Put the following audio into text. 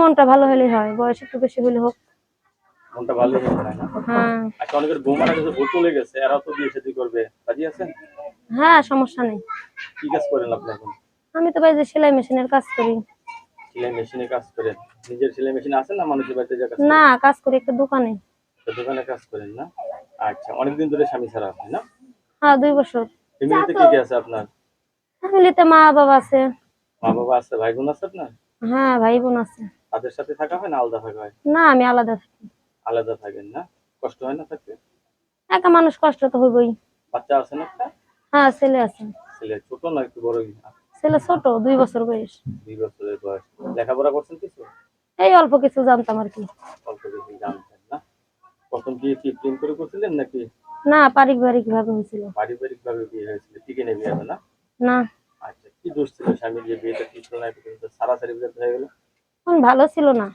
মনটা ভালো হলে হয় বয়স একটু বেশি হলে হোক। মনটা ভালো হয়ে না? হ্যাঁ। আচ্ছা অনেকের বউ চলে গেছে এরা তো বিয়ে শাদী করবে। রাজি আছেন? হ্যাঁ সমস্যা নেই। কি কাজ করেন আপনি এখন আমি তো ভাই যে সেলাই মেশিনের কাজ করি। সেলাই মেশিনে কাজ করেন নিজের সেলাই মেশিন আছে না মানুষের বাড়িতে যা কাজ না কাজ করি একটা দোকানে? দোকানে কাজ করেন না? আচ্ছা অনেকদিন ধরে স্বামী ছাড়া আপনি না? হ্যাঁ দুই বছর। ফ্যামিলিতে কি কি আছে আপনার? ফ্যামিলিতে মা বাবা আছে। মা বাবা আছে ভাই বোন আছে আপনার? হ্যাঁ ভাই বোন আছে। তাদের সাথে থাকা হয় না আলাদা থাকা হয়? না আমি আলাদা থাকি। আলাদা থাকেন না? কষ্ট হয় না থাকতে? একা মানুষ কষ্ট তো হইবই। বাচ্চা আছে না একটা? হ্যাঁ ছেলে আছে। ছেলে ছোট না একটু বড়ই? ছেলে ছোট দুই বছর বয়স। দুই বছরের বয়স। লেখাপড়া করছেন কিছু? এই অল্প কিছু জানতাম আর কি। অল্প কিছু জানতেন না? প্রথম বিয়ে কি প্রেম করে করছিলেন নাকি? না পারিবারিক ভাবে হয়েছিল। পারিবারিক ভাবে বিয়ে হয়েছিল। টিকে হবে না? না। কি দোষ ছিল স্বামীর যে বিয়েটা ঠিক ছিল না সারা সারি হয়ে গেল। ভালো ছিল না।